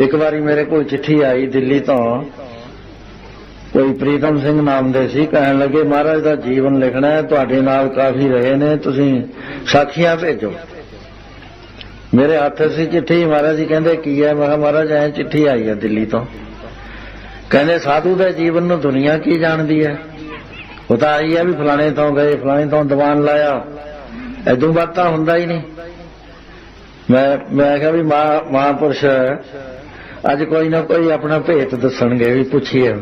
ਇੱਕ ਵਾਰੀ ਮੇਰੇ ਕੋਲ ਚਿੱਠੀ ਆਈ ਦਿੱਲੀ ਤੋਂ। ਕੋਈ ਪ੍ਰੀਤਮ ਸਿੰਘ ਨਾਮ ਦੇ ਸੀ, ਕਹਿਣ ਲੱਗੇ, ਮਹਾਰਾਜ ਦਾ ਜੀਵਨ ਲਿਖਣਾ ਹੈ, ਤੁਹਾਡੇ ਨਾਲ ਕਾਫੀ ਰਹੇ ਨੇ, ਤੁਸੀਂ ਸਾਖੀਆਂ ਭੇਜੋ। ਮੇਰੇ ਹੱਥ ਸੀ ਚਿੱਠੀ, ਮਹਾਰਾਜ ਜੀ ਕਹਿੰਦੇ, ਕੀ ਹੈ? ਮੈਂ ਕਿਹਾ, ਮਹਾਰਾਜ, ਐ ਚਿੱਠੀ ਆਈ ਹੈ ਦਿੱਲੀ ਤੋਂ। ਕਹਿੰਦੇ, ਸਾਧੂ ਦੇ ਜੀਵਨ ਨੂੰ ਦੁਨੀਆ ਕੀ ਜਾਣਦੀ ਹੈ? ਉਹ ਤਾਂ ਆਈ ਹੈ ਵੀ ਫਲਾਣੇ ਤੋਂ ਗਏ, ਫਲਾਣੇ ਤੋਂ ਦੀਵਾਨ ਲਾਇਆ। ਐਦੋਂ ਬਾਤ ਤਾਂ ਹੁੰਦਾ ਹੀ ਨਹੀਂ। ਮੈਂ ਮੈਂ ਕਿਹਾ ਵੀ ਮਹਾ, ਮਹਾਂਪੁਰਸ਼ ਅੱਜ ਕੋਈ ਨਾ ਕੋਈ ਆਪਣਾ ਭੇਤ ਦੱਸਣਗੇ ਵੀ ਪੁੱਛੀਏ।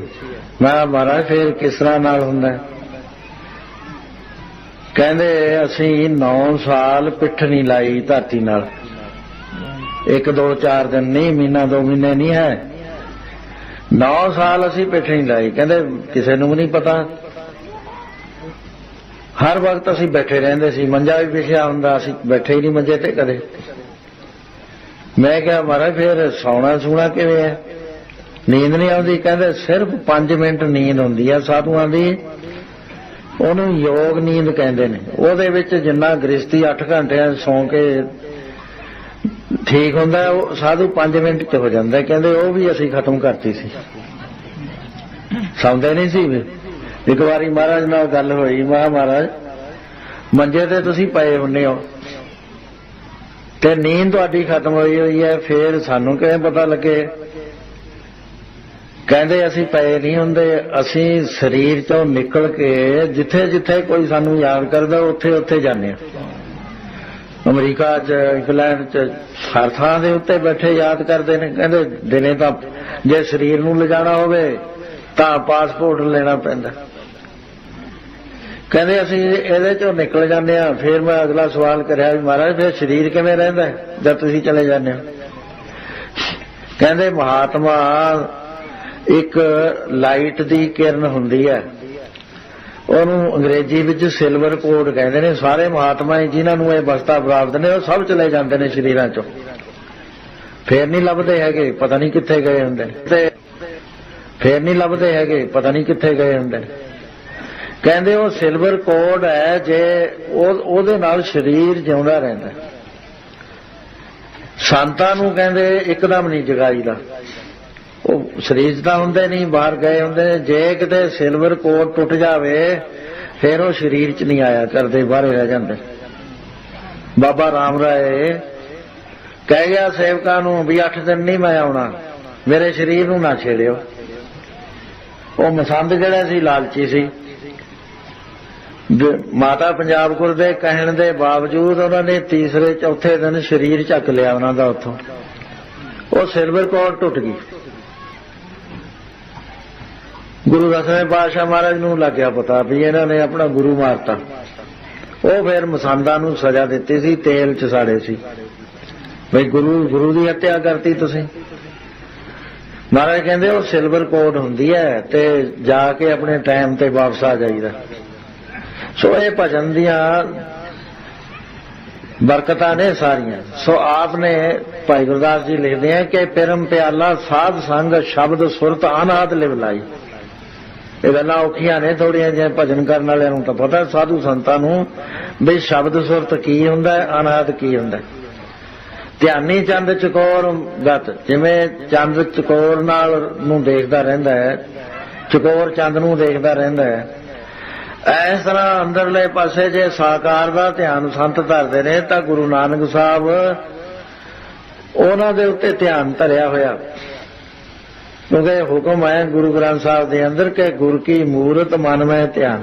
ਮੈਂ ਮਹਾਰਾਜ, ਫੇਰ ਕਿਸ ਤਰ੍ਹਾਂ ਨਾਲ ਹੁੰਦਾ? ਕਹਿੰਦੇ, ਅਸੀਂ 9 ਸਾਲ ਪਿੱਠ ਨਹੀਂ ਲਾਈ ਧਰਤੀ ਨਾਲ। ਇੱਕ, ਦੋ, ਚਾਰ ਦਿਨ ਨਹੀਂ, ਮਹੀਨਾ, ਦੋ ਮਹੀਨੇ ਨਹੀਂ ਹੈ। 9 ਸਾਲ ਅਸੀਂ ਪਿੱਠ ਨਹੀਂ ਲਾਈ। ਕਹਿੰਦੇ, ਕਿਸੇ ਨੂੰ ਵੀ ਨਹੀਂ ਪਤਾ। ਹਰ ਵਕਤ ਅਸੀਂ ਬੈਠੇ ਰਹਿੰਦੇ ਸੀ। ਮੰਜਾ ਵੀ ਵਿਛਿਆ ਹੁੰਦਾ, ਅਸੀਂ ਬੈਠੇ ਹੀ ਨਹੀਂ ਮੰਜੇ ਤੇ ਕਦੇ। ਮੈਂ ਕਿਹਾ ਮਹਾਰਾਜ, ਫਿਰ ਸੌਣਾ ਸੂਣਾ ਕਿਵੇਂ ਹੈ? ਨੀਂਦ ਨਹੀਂ ਆਉਂਦੀ। ਕਹਿੰਦੇ ਸਿਰਫ 5 ਮਿੰਟ ਨੀਂਦ ਹੁੰਦੀ ਹੈ ਸਾਧੂਆਂ ਦੀ। ਉਹਨੂੰ ਯੋਗ ਨੀਂਦ ਕਹਿੰਦੇ ਨੇ। ਉਹਦੇ ਵਿੱਚ ਜਿੰਨਾ ਗ੍ਰਸਤੀ 8 ਘੰਟਿਆਂ ਸੌਂ ਕੇ ਠੀਕ ਹੁੰਦਾ, ਉਹ ਸਾਧੂ 5 ਮਿੰਟ 'ਚ ਹੋ ਜਾਂਦਾ। ਕਹਿੰਦੇ ਉਹ ਵੀ ਅਸੀਂ ਖਤਮ ਕਰਤੀ ਸੀ। ਸੌਂਦੇ ਨਹੀਂ ਸੀ ਵੀ। ਇੱਕ ਵਾਰੀ ਮਹਾਰਾਜ ਨਾਲ ਗੱਲ ਹੋਈ ਮੈਂ ਮਹਾਰਾਜ, ਮੰਜੇ ਤੇ ਤੁਸੀਂ ਪਏ ਹੁੰਨੇ ਹੋ। ਤੇ ਨੀਂਦ ਤੁਹਾਡੀ ਖਤਮ ਹੋਈ ਹੋਈ ਹੈ, ਫੇਰ ਸਾਨੂੰ ਕਿਵੇਂ ਪਤਾ ਲੱਗੇ? ਕਹਿੰਦੇ ਅਸੀਂ ਪਏ ਨਹੀਂ ਹੁੰਦੇ, ਅਸੀਂ ਸਰੀਰ ਚੋਂ ਨਿਕਲ ਕੇ ਜਿੱਥੇ ਜਿੱਥੇ ਕੋਈ ਸਾਨੂੰ ਯਾਦ ਕਰਦਾ, ਉੱਥੇ ਉੱਥੇ ਜਾਂਦੇ ਹਾਂ। ਅਮਰੀਕਾ 'ਚ, ਇੰਗਲੈਂਡ 'ਚ, ਹਰ ਥਾਂ ਦੇ ਉੱਤੇ ਬੈਠੇ ਯਾਦ ਕਰਦੇ ਨੇ। ਕਹਿੰਦੇ ਦਿਨੇ ਤਾਂ ਜੇ ਸਰੀਰ ਨੂੰ ਲਿਜਾਣਾ ਹੋਵੇ, ਤਾਂ ਪਾਸਪੋਰਟ ਲੈਣਾ ਪੈਂਦਾ। ਕਹਿੰਦੇ ਅਸੀਂ ਇਹਦੇ ਚੋਂ ਨਿਕਲ ਜਾਂਦੇ ਆ ਫਿਰ ਮੈਂ ਅਗਲਾ ਸਵਾਲ ਕਰਿਆ ਵੀ ਮਹਾਰਾਜ, ਫਿਰ ਸਰੀਰ ਕਿਵੇਂ ਰਹਿੰਦਾ ਜਦ ਤੁਸੀਂ ਚਲੇ ਜਾਂਦੇ ਹੋ? ਕਹਿੰਦੇ ਮਹਾਤਮਾ, ਇੱਕ ਲਾਈਟ ਦੀ ਕਿਰਨ ਹੁੰਦੀ ਹੈ। ਉਹਨੂੰ ਅੰਗਰੇਜ਼ੀ ਵਿੱਚ ਸਿਲਵਰ ਕੋਡ ਕਹਿੰਦੇ ਨੇ। ਸਾਰੇ ਮਹਾਤਮਾ ਜਿਨ੍ਹਾਂ ਨੂੰ ਇਹ ਬਸਤਾ ਪ੍ਰਾਪਤ ਨੇ, ਉਹ ਸਭ ਚਲੇ ਜਾਂਦੇ ਨੇ ਸ਼ਰੀਰਾਂ ਚੋਂ। ਫੇਰ ਨਹੀਂ ਲੱਭਦੇ ਹੈਗੇ, ਪਤਾ ਨਹੀਂ ਕਿੱਥੇ ਗਏ ਹੁੰਦੇ ਤੇ ਫੇਰ ਨਹੀਂ ਲੱਭਦੇ ਹੈਗੇ, ਪਤਾ ਨਹੀਂ ਕਿੱਥੇ ਗਏ ਹੁੰਦੇ ਕਹਿੰਦੇ ਉਹ ਸਿਲਵਰ ਕੋਡ ਹੈ, ਜੇ ਉਹਦੇ ਨਾਲ ਸਰੀਰ ਜਿਉਂਦਾ ਰਹਿੰਦਾ। ਸੰਤਾਂ ਨੂੰ ਕਹਿੰਦੇ ਇੱਕਦਮ ਨਹੀਂ ਜਗਾਈਦਾ। ਉਹ ਸਰੀਰ ਤਾਂ ਹੁੰਦੇ ਨਹੀਂ, ਬਾਹਰ ਗਏ ਹੁੰਦੇ ਨੇ। ਜੇ ਕਿਤੇ ਸਿਲਵਰ ਕੋਡ ਟੁੱਟ ਜਾਵੇ, ਫਿਰ ਉਹ ਸਰੀਰ 'ਚ ਨਹੀਂ ਆਇਆ ਕਰਦੇ, ਬਾਹਰ ਰਹਿ ਜਾਂਦੇ। ਬਾਬਾ ਰਾਮ ਰਾਏ ਕਹਿ ਗਿਆ ਸੇਵਕਾਂ ਨੂੰ ਵੀ 8 ਦਿਨ ਨਹੀਂ ਮੈਂ ਆਉਣਾ। ਮੇਰੇ ਸਰੀਰ ਨੂੰ ਨਾ ਛੇੜਿਓ। ਉਹ ਮਸੰਦ ਜਿਹੜਾ ਸੀ, ਲਾਲਚੀ ਸੀ। ਮਾਤਾ ਪੰਜਾਬ ਗੁਰ ਦੇ ਕਹਿਣ ਦੇ ਬਾਵਜੂਦ ਉਹਨਾਂ ਨੇ ਤੀਸਰੇ, ਚੌਥੇ ਦਿਨ ਸਰੀਰ ਚੱਕ ਲਿਆ ਉਹਨਾਂ ਦਾ ਉੱਥੋਂ। ਉਹ ਸਿਲਵਰ ਕੋਡ ਟੁੱਟ ਗਈ? ਗੁਰੂ ਦਸਵੇਂ ਪਾਤਸ਼ਾਹ ਮਹਾਰਾਜ ਨੂੰ ਲੱਗਿਆ ਪਤਾ ਵੀ ਇਹਨਾਂ ਨੇ ਆਪਣਾ ਗੁਰੂ ਮਾਰਤਾ। ਉਹ ਫਿਰ ਮਸੰਦਾਂ ਨੂੰ ਸਜ਼ਾ ਦਿੱਤੀ ਸੀ, ਤੇਲ ਚ ਸਾੜੇ ਸੀ। ਬਈ ਗੁਰੂ ਗੁਰੂ ਦੀ ਹੱਤਿਆ ਕਰਤੀ ਤੁਸੀਂ। ਮਹਾਰਾਜ ਕਹਿੰਦੇ ਉਹ ਸਿਲਵਰ ਕੋਡ ਹੁੰਦੀ ਹੈ ਤੇ ਜਾ ਕੇ ਆਪਣੇ ਟਾਈਮ ਤੇ ਵਾਪਸ ਆ ਜਾਈਦਾ। ਸੋ ਇਹ ਭਜਨ ਦੀਆਂ ਬਰਕਤਾਂ ਨੇ ਸਾਰੀਆਂ। ਸੋ ਆਪ ਨੇ ਭਾਈ ਗੁਰਦਾਸ ਜੀ ਲਿਖਦੇ ਆ ਕਿ ਪਰਮ ਪਿਆਲਾ ਸਾਧ ਸੰਗ ਸ਼ਬਦ ਸੁਰਤ ਅਨਾਦ ਲਿਵ ਲਾਈ। ਇਹ ਗੱਲਾਂ ਔਖੀਆਂ ਨੇ ਥੋੜੀਆਂ ਜਿਹੀਆਂ, ਭਜਨ ਕਰਨ ਵਾਲਿਆਂ ਨੂੰ ਤਾਂ ਪਤਾ, ਸਾਧੂ ਸੰਤਾਂ ਨੂੰ ਵੀ ਸ਼ਬਦ ਸੁਰਤ ਕੀ ਹੁੰਦਾ ਹੈ ਅਨਾਦ ਕੀ ਹੁੰਦਾ। ਧਿਆਨੀ ਚੰਦ ਚਕੋਰ ਗਤ, ਜਿਵੇਂ ਚੰਦ ਚਕੋਰ ਨਾਲ ਨੂੰ ਦੇਖਦਾ ਰਹਿੰਦਾ ਹੈ, ਚਕੋਰ ਚੰਦ ਨੂੰ ਦੇਖਦਾ ਰਹਿੰਦਾ ਹੈ ਇਸ ਤਰ੍ਹਾਂ ਅੰਦਰਲੇ ਪਾਸੇ ਜੇ ਸਾਕਾਰ ਦਾ ਧਿਆਨ ਸੰਤ ਧਰਦੇ ਨੇ, ਤਾਂ ਗੁਰੂ ਨਾਨਕ ਸਾਹਿਬ ਉਹਨਾਂ ਦੇ ਉੱਤੇ ਧਿਆਨ ਧਰਿਆ ਹੋਇਆ। ਕਿਉਂਕਿ ਹੁਕਮ ਹੈ ਗੁਰੂ ਗ੍ਰੰਥ ਸਾਹਿਬ ਦੇ ਅੰਦਰ ਕਿ ਗੁਰ ਕੀ ਮੂਰਤ ਮਨ ਮੈਂ ਧਿਆਨ।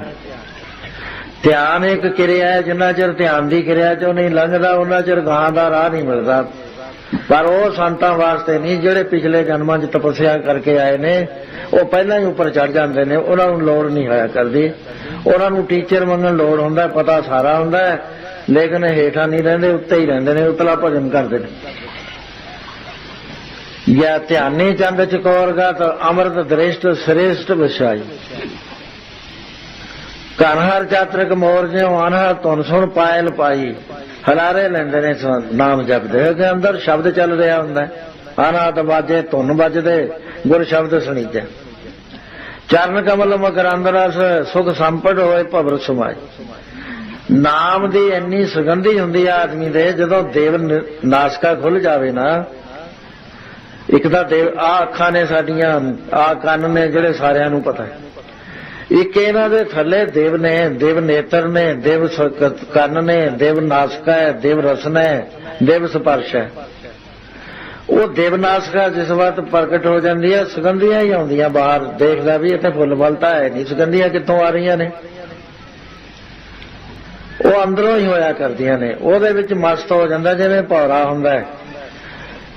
ਧਿਆਨ ਇੱਕ ਕਿਰਿਆ ਹੈ, ਜਿੰਨਾ ਚਿਰ ਧਿਆਨ ਦੀ ਕਿਰਿਆ ਚੋਂ ਨਹੀਂ ਲੰਘਦਾ, ਉਹਨਾਂ ਚਿਰ ਗਾਂ ਦਾ ਰਾਹ ਨਹੀਂ ਮਿਲਦਾ। ਪਰ ਉਹ ਸੰਤਾਂ ਵਾਸਤੇ ਨਹੀਂ, ਜਿਹੜੇ ਪਿਛਲੇ ਜਨਮਾਂ 'ਚ ਤਪੱਸਿਆ ਕਰਕੇ ਆਏ ਨੇ, ਉਹ ਪਹਿਲਾਂ ਹੀ ਉੱਪਰ ਚੜ ਜਾਂਦੇ ਨੇ, ਉਹਨਾਂ ਨੂੰ ਲੋੜ ਨਹੀਂ ਹੋਇਆ ਕਰਦੀ। ਉਹਨਾਂ ਨੂੰ ਟੀਚਰ ਮੰਗਣ ਲੋੜ ਹੁੰਦਾ, ਪਤਾ ਸਾਰਾ ਹੁੰਦਾ ਲੇਕਿਨ ਹੇਠਾਂ ਨਹੀਂ ਰਹਿੰਦੇ, ਉੱਤੇ ਹੀ ਰਹਿੰਦੇ ਨੇ, ਉਤਲਾ ਭਜਨ ਕਰਦੇ ਨੇ। या ਧਿਆਨੀ ਚੰਦ ਚਕੌਰ ਗਾ, ਤਾਂ ਅਮਰਤ ਦ੍ਰਿਸ਼ਟ ਸ੍ਰੇਸ਼ਟ ਵਿਸ਼ਾਈ। ਕਨਹਰ ਚਾਤਰਕ ਮੋਰ ਜਿਉ ਅਨਹਰ ਤੁਨ ਸੁਣ ਪਾਇਲ ਪਾਈ। ਹਲਾਰੇ ਲੈਂਦੇ ਨੇ ਨਾਮ ਜਪਦੇ ਉਹਦੇ ਅੰਦਰ ਸ਼ਬਦ ਚੱਲ ਰਿਹਾ ਹੁੰਦਾ ਹੈ। ਅਨਾਦ ਬਾਜੇ, ਧੁਨ ਵੱਜਦੇ, ਗੁਰ ਸ਼ਬਦ ਸੁਣੀਜੈ ਚਰਨ ਕਮਲ ਮਕਰੰਦ ਰਸ ਸੁਖ ਸੰਪੜ ਹੋਏ ਭਵਰ ਸਮਾਈ ਨਾਮ ਦੀ ਇੰਨੀ ਸੁਗੰਧੀ ਹੁੰਦੀ ਆ ਆਦਮੀ ਦੇ, ਜਦੋਂ ਦੇਵ ਨਾਸਕਾ ਖੁੱਲ ਜਾਵੇ ਨਾ, ਇੱਕ ਤਾਂ ਦੇਵ ਆ ਅੱਖਾਂ ਨੇ ਸਾਡੀਆਂ ਆ ਕੰਨ ਨੇ ਜਿਹੜੇ ਸਾਰਿਆਂ ਨੂੰ ਪਤਾ ਹੈ। ਇੱਕ ਇਹਨਾਂ ਦੇ ਥੱਲੇ ਦੇਵ ਨੇ, ਦੇਵ ਨੇਤਰ ਨੇ, ਦੇਵ ਸ- ਕੰਨ ਨੇ, ਦੇਵ ਨਾਸਕਾ ਹੈ, ਦੇਵ ਰਸਨਾ ਹੈ, ਦੇਵ ਸਪਰਸ਼ ਹੈ। ਉਹ ਦੇਵਨਾਸਕਾ ਜਿਸ ਵਕਤ ਪ੍ਰਗਟ ਹੋ ਜਾਂਦੀ ਹੈ ਸੁਗੰਧੀਆਂ ਹੀ ਆਉਂਦੀਆਂ ਬਾਹਰ। ਦੇਖਦਾ ਵੀ ਇੱਥੇ ਫੁੱਲ ਮਲਤਾ ਹੈ ਨਹੀਂ। ਸੁਗੰਧੀਆਂ ਕਿੱਥੋਂ ਆ ਰਹੀਆਂ ਨੇ? ਉਹ ਅੰਦਰੋਂ ਹੀ ਹੋਇਆ ਕਰਦੀਆਂ ਨੇ। ਉਹਦੇ ਵਿੱਚ ਮਸਤ ਹੋ ਜਾਂਦਾ, ਜਿਵੇਂ ਭੌਰਾ ਹੁੰਦਾ ਹੈ।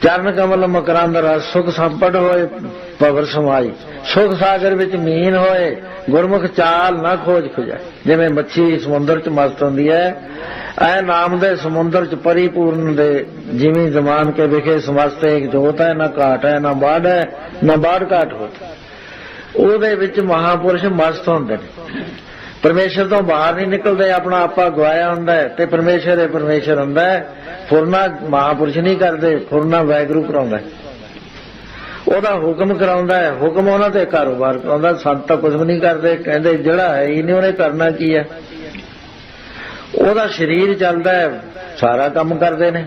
ਚਰਨ ਕਮਲ ਮਕਰੰਦ ਰਸ ਸੁਖ ਸੰਪਟ ਹੋਏ ਪਵਰ ਸਮਾਈ। ਸੁਖ ਸਾਗਰ ਵਿੱਚ ਮੀਨ ਹੋਏ, ਗੁਰਮੁਖ ਚਾਲ ਨਾ ਖੋਜ ਖੁਜਾਏ। ਜਿਵੇਂ ਮੱਛੀ ਸਮੁੰਦਰ 'ਚ ਮਸਤ ਹੁੰਦੀ ਹੈ, ਐ ਨਾਮ ਦੇ ਸਮੁੰਦਰ 'ਚ ਪਰਿਪੂਰਨ ਦੇ ਜਿਵੇਂ ਜ਼ਮਾਨ ਕੇ ਵਿਖੇ ਸਮਸਤ ਇੱਕ ਜੋਤ ਹੈ, ਨਾ ਘਾਟ ਹੈ, ਨਾ ਬਾੜ ਹੈ, ਨਾ ਬਾੜ ਘਾਟ ਹੋਤ। ਉਹਦੇ ਵਿੱਚ ਮਹਾਪੁਰਸ਼ ਮਸਤ ਹੁੰਦੇ ਨੇ। ਪਰਮੇਸ਼ਰ ਤੋਂ ਬਾਹਰ ਨਹੀਂ ਨਿਕਲਦੇ, ਆਪਣਾ ਆਪਾ ਗਵਾਇਆ ਹੁੰਦਾ ਹੈ ਤੇ ਪਰਮੇਸ਼ਰ ਹੈ, ਪਰਮੇਸ਼ਰ ਹੁੰਦਾ ਹੈ। ਫੁਰਨਾ ਮਹਾਪੁਰਸ਼ ਨਹੀਂ ਕਰਦੇ ਫੁਰਨਾ ਵੈਗਰੂ ਕਰਾਉਂਦਾ ਉਹਦਾ ਹੁਕਮ ਕਰਾਉਂਦਾ ਹੈ, ਹੁਕਮ ਉਹਨਾਂ ਤੇ ਕਾਰੋਬਾਰ ਕਰਾਉਂਦਾ, ਸੰਤ ਤਾਂ ਕੁਝ ਨਹੀਂ ਕਰਦੇ, ਕਹਿੰਦੇ ਜਿਹੜਾ ਹੈ ਹੀ ਨਹੀਂ ਉਹਨੇ ਕਰਨਾ ਕੀ ਹੈ। ਉਹਦਾ ਸਰੀਰ ਚੱਲਦਾ ਹੈ, ਸਾਰਾ ਕੰਮ ਕਰਦੇ ਨੇ।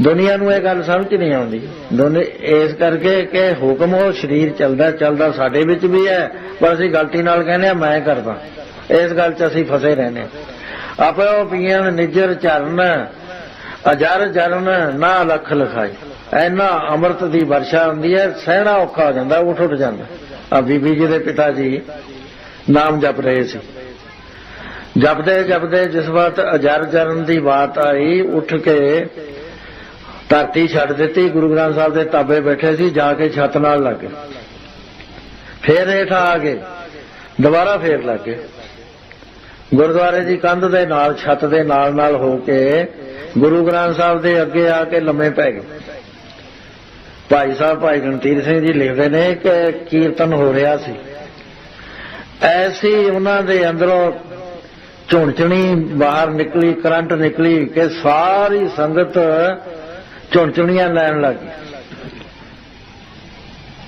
ਦੁਨੀਆ ਨੂੰ ਇਹ ਗੱਲ ਸਮਝ ਨਹੀਂ ਆਉਂਦੀ। ਦੋਨੇ ਇਸ ਕਰਕੇ ਕਿ ਹੁਕਮ ਉਹ ਸਰੀਰ ਚੱਲਦਾ ਚੱਲਦਾ ਸਾਡੇ ਵਿੱਚ ਵੀ ਹੈ, ਪਰ ਅਸੀਂ ਗਲਤੀ ਨਾਲ ਕਹਿੰਦੇ ਆ ਮੈਂ ਕਰਦਾ। ਇਸ ਗੱਲ 'ਚ ਅਸੀਂ ਫਸੇ ਰਹਿੰਦੇ ਹਾਂ। ਆਪੇ ਉਹ ਪੀਣ ਨਿਜਰ ਚਰਨ ਅਜਰ ਜਰਨ, ਨਾ ਲਖ ਲਖਾਈ। ਐਨਾ ਅੰਮ੍ਰਿਤ ਦੀ ਵਰਸ਼ਾ ਹੁੰਦੀ ਹੈ, ਸਹਿਣਾ ਔਖਾ ਹੋ ਜਾਂਦਾ, ਉਠ ਉੱਠ ਜਾਂਦਾ। ਆ ਬੀਬੀ ਜੀ ਦੇ ਪਿਤਾ ਜੀ ਨਾਮ ਜਪ ਰਹੇ ਸੀ। ਜਪਦੇ ਜਪਦੇ ਜਿਸ ਵਾਰ ਅਜਰ ਜਰਨ ਦੀ ਬਾਤ ਆਈ, ਉੱਠ ਕੇ ਧਰਤੀ ਛੱਡ ਦਿੱਤੀ, ਗੁਰੂ ਗ੍ਰੰਥ ਸਾਹਿਬ ਦੇ ਤਾਬੇ ਬੈਠੇ ਸੀ, ਜਾ ਕੇ ਛੱਤ ਨਾਲ ਲੱਗੇ ਫੇਰ ਹੇਠ ਆ ਗਏ, ਦੁਬਾਰਾ ਫੇਰ ਲੱਗੇ ਗੁਰਦੁਆਰੇ ਦੀ ਕੰਧ ਦੇ ਨਾਲ, ਛੱਤ ਦੇ ਨਾਲ ਨਾਲ ਹੋ ਕੇ ਗੁਰੂ ਗ੍ਰੰਥ ਸਾਹਿਬ ਦੇ ਅੱਗੇ ਆ ਕੇ ਲੰਮੇ ਪੈ ਗਏ। ਭਾਈ ਸਾਹਿਬ, ਭਾਈ ਗਣਤੀਰ ਸਿੰਘ ਜੀ ਲਿਖਦੇ ਨੇ ਕਿ ਕੀਰਤਨ ਹੋ ਰਿਹਾ ਸੀ। ਐਸੀ ਉਹਨਾਂ ਦੇ ਅੰਦਰੋਂ ਝੁਣਝਣੀ ਬਾਹਰ ਨਿਕਲੀ, ਕਰੰਟ ਨਿਕਲੀ ਕਿ ਸਾਰੀ ਸੰਗਤ ਝੁਣਝਣੀਆਂ ਲੈਣ ਲੱਗ ਗਈ।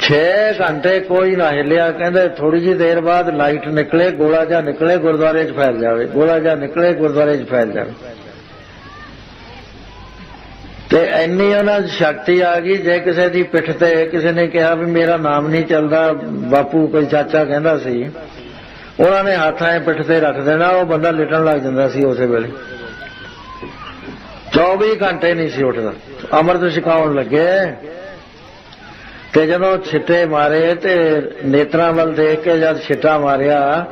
6 ਘੰਟੇ ਕੋਈ ਨਾ ਹਿੱਲਿਆ, ਕਹਿੰਦੇ ਥੋੜੀ ਜਿਹੀ ਦੇਰ ਬਾਅਦ ਲਾਈਟ ਨਿਕਲੇ, ਗੋਲਾ ਜਾਂ ਨਿਕਲੇ, ਗੁਰਦੁਆਰੇ 'ਚ ਫੈਲ ਜਾਵੇ। ਗੋਲਾ ਜਾਂ ਨਿਕਲੇ, ਗੁਰਦੁਆਰੇ 'ਚ ਫੈਲ ਜਾਵੇ। ਤੇ ਇੰਨੀ ਉਹਨਾਂ 'ਚ ਸ਼ਕਤੀ ਆ ਗਈ, ਜੇ ਕਿਸੇ ਦੀ ਪਿੱਠ ਤੇ ਕਿਸੇ ਨੇ ਕਿਹਾ ਵੀ ਮੇਰਾ ਨਾਮ ਨਹੀਂ ਚੱਲਦਾ, ਬਾਪੂ ਕੋਈ ਚਾਚਾ ਕਹਿੰਦਾ ਸੀ, ਉਹਨਾਂ ਨੇ ਹੱਥਾਂ ਐ ਪਿੱਠ ਤੇ ਰੱਖ ਦੇਣਾ, ਉਹ ਬੰਦਾ ਲਿਟਣ ਲੱਗ ਜਾਂਦਾ ਸੀ ਉਸੇ ਵੇਲੇ। 24 ਘੰਟੇ ਨਹੀਂ ਸੀ ਉੱਠਦਾ। ਅੰਮ੍ਰਿਤ ਛਕਾਉਣ ਲੱਗੇ ਤੇ ਜਦੋਂ ਛਿੱਟੇ ਮਾਰੇ ਤੇ ਨੇਤਰਾਂ ਵੱਲ ਦੇਖ ਕੇ ਜਦ ਛਿੱਟਾ ਮਾਰਿਆ,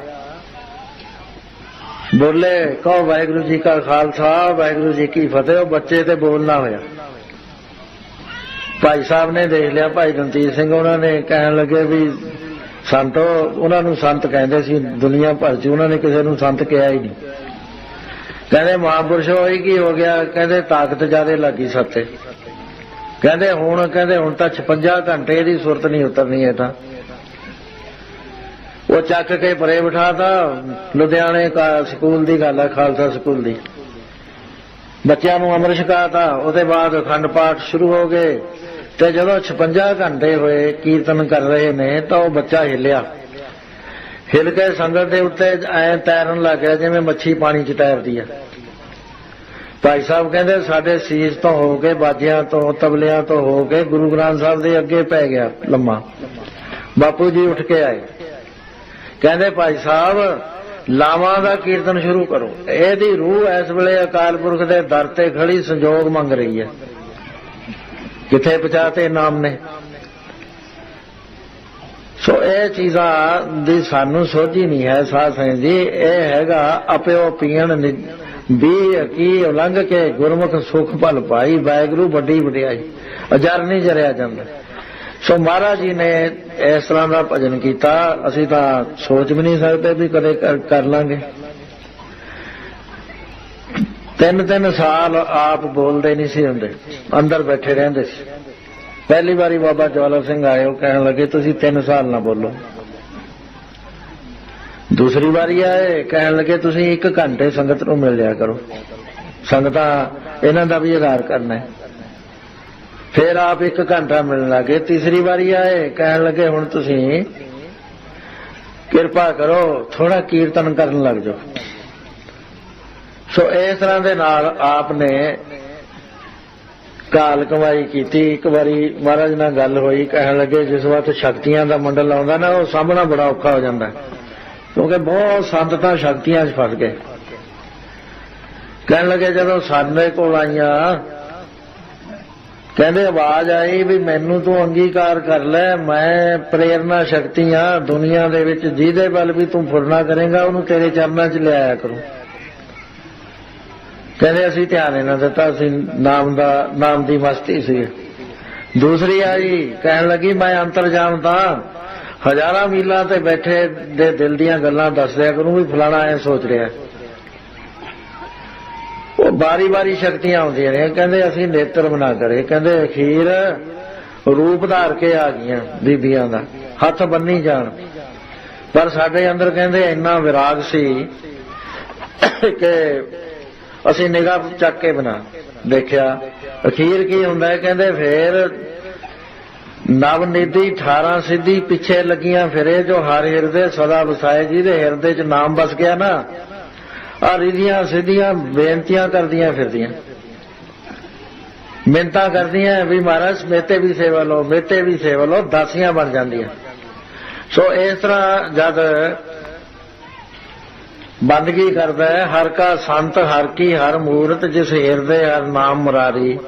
ਬੋਲੇ, ਕਹੋ ਵਾਹਿਗੁਰੂ ਜੀ ਕਾ ਖਾਲਸਾ, ਵਾਹਿਗੁਰੂ ਜੀ ਕੀ ਫਤਿਹ। ਉਹ ਬੱਚੇ ਤੇ ਬੋਲਣਾ ਹੋਇਆ। ਭਾਈ ਸਾਹਿਬ ਨੇ ਦੇਖ ਲਿਆ, ਭਾਈ ਰਣਜੀਤ ਸਿੰਘ ਉਹਨਾਂ ਨੇ ਕਹਿਣ ਲੱਗੇ ਵੀ, ਸੰਤੋ, ਉਹਨਾਂ ਨੂੰ ਸੰਤ ਕਹਿੰਦੇ ਸੀ, ਦੁਨੀਆ ਭਰ 'ਚ ਉਹਨਾਂ ਨੇ ਕਿਸੇ ਨੂੰ ਸੰਤ ਕਿਹਾ ਹੀ ਨਹੀਂ। ਕਹਿੰਦੇ, ਮਹਾਂਪੁਰਸ਼ ਹੋਈ ਕੀ ਹੋ ਗਿਆ? ਕਹਿੰਦੇ, ਤਾਕਤ ਜ਼ਿਆਦੇ ਲੱਗੀ ਸੱਤੇ। ਕਹਿੰਦੇ ਹੁਣ ਕਹਿੰਦੇ ਹੁਣ ਤਾਂ 56 ਘੰਟੇ ਦੀ ਸੁਰਤ ਨਹੀਂ ਉਤਰਨੀ ਹੈ ਤਾਂ। ਉਹ ਚੱਕ ਕੇ ਪਰੇ ਬਿਠਾਤਾ, ਲੁਧਿਆਣੇ ਕਾ ਸਕੂਲ ਦੀ ਗੱਲ ਹੈ ਖਾਲਸਾ ਸਕੂਲ ਦੀ। ਬੱਚਿਆਂ ਨੂੰ ਅੰਮ੍ਰਿਤ ਛਕਾਤਾ, ਉਹਦੇ ਬਾਅਦ ਅਖੰਡ ਪਾਠ ਸ਼ੁਰੂ ਹੋ ਗਏ। ਤੇ ਜਦੋਂ 56 ਘੰਟੇ ਹੋਏ, ਕੀਰਤਨ ਕਰ ਰਹੇ ਨੇ, ਤਾਂ ਉਹ ਬੱਚਾ ਹਿੱਲਿਆ। ਹਿੱਲ ਕੇ ਸੰਗਤ ਦੇ ਉੱਤੇ ਐ ਤੈਰਨ ਲੱਗ ਗਿਆ, ਜਿਵੇਂ ਮੱਛੀ ਪਾਣੀ 'ਚ ਤੈਰਦੀ ਆ। ਭਾਈ ਸਾਹਿਬ ਕਹਿੰਦੇ ਸਾਡੇ ਸੀਸ ਤੋਂ ਹੋ ਕੇ, ਬਾਜਿਆਂ ਤੋਂ, ਤਬਲਿਆਂ ਤੋਂ ਹੋ ਕੇ ਗੁਰੂ ਗ੍ਰੰਥ ਸਾਹਿਬ ਦੇ ਅੱਗੇ ਪੈ ਗਿਆ ਲੰਮਾ। ਬਾਪੂ ਜੀ ਉੱਠ ਕੇ ਆਏ। ਕਹਿੰਦੇ ਭਾਈ ਸਾਹਿਬ, ਲਾਵਾਂ ਦਾ ਕੀਰਤਨ ਸ਼ੁਰੂ ਕਰੋ। ਇਹਦੀ ਰੂਹ ਇਸ ਵੇਲੇ ਅਕਾਲ ਪੁਰਖ ਦੇ ਦਰ ਤੇ ਖੜੀ ਸੰਜੋਗ ਮੰਗ ਰਹੀ ਹੈ। ਕਿੱਥੇ ਪਹੁੰਚਾਤੇ ਨਾਮ ਨੇ? ਸੋ ਇਹ ਚੀਜ਼ਾਂ ਦੀ ਸਾਨੂੰ ਸੋਝੀ ਨਹੀਂ ਹੈ ਸਾਧ ਸੰਗਤ ਜੀ। ਇਹ ਹੈਗਾ ਆਪਿਓ ਪੀਣ ਨਿ- ਵੀ ਉਲੰਘ ਕੇ ਗੁਰਮੁਖ ਸੁਖ ਭਲ ਪਾਈ, ਵਾਹਿਗੁਰੂ ਵੱਡੀ ਵਡਿਆਈ। ਅਜਰ ਨਹੀਂ ਜਰਿਆ ਜਾਂਦਾ। ਸੋ ਮਹਾਰਾਜ ਜੀ ਨੇ ਇਸ ਤਰ੍ਹਾਂ ਦਾ ਭਜਨ ਕੀਤਾ। ਅਸੀਂ ਤਾਂ ਸੋਚ ਵੀ ਨਹੀਂ ਸਕਦੇ ਵੀ ਕਦੇ ਕਰ- ਕਰ ਲਾਂਗੇ। ਤਿੰਨ ਤਿੰਨ ਸਾਲ ਆਪ ਬੋਲਦੇ ਨਹੀਂ ਸੀ ਹੁੰਦੇ। ਅੰਦਰ ਬੈਠੇ ਰਹਿੰਦੇ ਸੀ। ਪਹਿਲੀ ਵਾਰੀ ਬਾਬਾ ਜਵਾਲਾ ਸਿੰਘ ਆਏ, ਉਹ ਕਹਿਣ ਲੱਗੇ, ਤੁਸੀਂ 3 ਸਾਲ ਨਾ ਬੋਲੋ। ਦੂਸਰੀ ਵਾਰੀ ਆਏ, ਕਹਿਣ ਲੱਗੇ, ਤੁਸੀਂ 1 ਘੰਟੇ ਸੰਗਤ ਨੂੰ ਮਿਲ ਲਿਆ ਕਰੋ। ਸੰਗਤਾਂ ਇਹਨਾਂ ਦਾ ਵੀ ਆਧਾਰ ਕਰਨਾ ਹੈ। ਫਿਰ ਆਪ 1 ਘੰਟਾ ਮਿਲਣ ਲੱਗੇ, ਤੀਸਰੀ ਵਾਰੀ ਆਏ, ਕਹਿਣ ਲੱਗੇ, ਹੁਣ ਤੁਸੀਂ ਕਿਰਪਾ ਕਰੋ ਥੋੜਾ ਕੀਰਤਨ ਕਰਨ ਲੱਗ ਜਾਓ। ਸੋ ਇਸ ਤਰ੍ਹਾਂ ਦੇ ਨਾਲ ਆਪ ਨੇ ਕਾਲ ਕਮਾਈ ਕੀਤੀ। ਇੱਕ ਵਾਰੀ ਮਹਾਰਾਜ ਨਾਲ ਗੱਲ ਹੋਈ, ਕਹਿਣ ਲੱਗੇ, ਜਿਸ ਵਕਤ ਸ਼ਕਤੀਆਂ ਦਾ ਮੰਡਲ ਆਉਂਦਾ ਨਾ, ਉਹ ਸਾਹਮਣਾ ਬੜਾ ਔਖਾ ਹੋ ਜਾਂਦਾ ਹੈ। ਕਿਉਂਕਿ ਬਹੁਤ ਸੰਤ ਤਾਂ ਸ਼ਕਤੀਆਂ 'ਚ ਫਸ ਗਏ। ਕਹਿਣ ਲੱਗੇ ਜਦੋਂ ਸਾਡੇ ਕੋਲ ਆਈਆਂ, ਕਹਿੰਦੇ ਆਵਾਜ਼ ਆਈ ਵੀ ਮੈਨੂੰ ਤੂੰ ਅੰਗੀਕਾਰ ਕਰ ਲੈ, ਮੈਂ ਪ੍ਰੇਰਣਾ ਸ਼ਕਤੀ ਦੁਨੀਆ ਦੇ ਵਿੱਚ ਜਿਹਦੇ ਵੱਲ ਵੀ ਤੂੰ ਫੁਰਨਾ ਕਰੇਗਾ, ਉਹਨੂੰ ਤੇਰੇ ਚਰਨਾਂ 'ਚ ਲਿਆਇਆ ਕਰੂੰ। ਕਹਿੰਦੇ ਅਸੀਂ ਧਿਆਨ ਇਹਨਾਂ ਦਿੱਤਾ, ਅਸੀਂ ਨਾਮ ਦਾ, ਨਾਮ ਦੀ ਮਸਤੀ ਸੀ ਦੂਸਰੀ ਆਈ, ਕਹਿਣ ਲੱਗੀ, ਮੈਂ ਅੰਤਰ ਜਾਣਦਾ ਹਜ਼ਾਰਾਂ ਮੀਲਾਂ ਤੇ ਬੈਠੇ ਦੇ ਦਿਲ ਦੀਆਂ ਗੱਲਾਂ ਦੱਸ ਕਰੂੰ ਵੀ ਫਲਾਣਾ ਐ ਸੋਚ ਰਿਹਾ। ਉਹ ਬਾਰੀ-ਬਾਰੀ ਸ਼ਕਤੀਆਂ ਆਉਂਦੀਆਂ ਨੇ ਕਹਿੰਦੇ ਅਸੀਂ ਨੇਤਰ ਬਣਾ ਕਰੇ ਕਹਿੰਦੇ ਅਖੀਰ ਰੂਪ ਧਾਰ ਕੇ ਆ ਗਈਆਂ ਬੀਬੀਆਂ ਦਾ। ਹੱਥ ਬੰਨੀ ਜਾਣ। ਪਰ ਸਾਡੇ ਅੰਦਰ ਕਹਿੰਦੇ ਇੰਨਾ ਵਿਰਾਗ ਸੀ ਕਿ ਅਸੀਂ ਨਿਗਾਹ ਚੱਕ ਕੇ ਬਣਾ। ਦੇਖਿਆ, ਅਖੀਰ ਕੀ ਹੁੰਦਾ ਕਹਿੰਦੇ ਫੇਰ ਨਵ ਨਿਧੀ 18 ਸਿੱਧੀ ਪਿੱਛੇ ਲੱਗੀਆਂ ਫਿਰੇ ਜੋ ਹਰ ਹਿਰਦੇ ਸਦਾ ਵਸਾਏ ਜੀ ਦੇ ਹਿਰਦੇ 'ਚ ਨਾਮ ਵਸ ਗਿਆ ਨਾ ਆ ਰਿਧੀਆਂ ਸਿੱਧੀਆਂ ਬੇਨਤੀਆਂ ਕਰਦੀਆਂ ਫਿਰਦੀਆਂ। ਮਿੰਤਾ ਕਰਦੀਆਂ ਵੀ ਮਹਾਰਾਜ, ਮੇਤੇ ਵੀ ਸੇਵਾ ਲਓ, ਮੇਤੇ ਵੀ ਸੇਵਾ ਲਓ, ਦਾਸੀਆਂ ਬਣ ਜਾਂਦੀਆਂ। ਸੋ ਇਸ ਤਰ੍ਹਾਂ ਜਦ ਬੰਦਗੀ ਕਰਦਾ ਹੈ, ਹਰ ਕਾ ਸੰਤ, ਹਰ ਕੀ, ਹਰ ਮੂਰਤ, ਜਿਸ ਹਿਰਦੇ, ਹਰ ਨਾਮ ਮੁਰਾਰੀ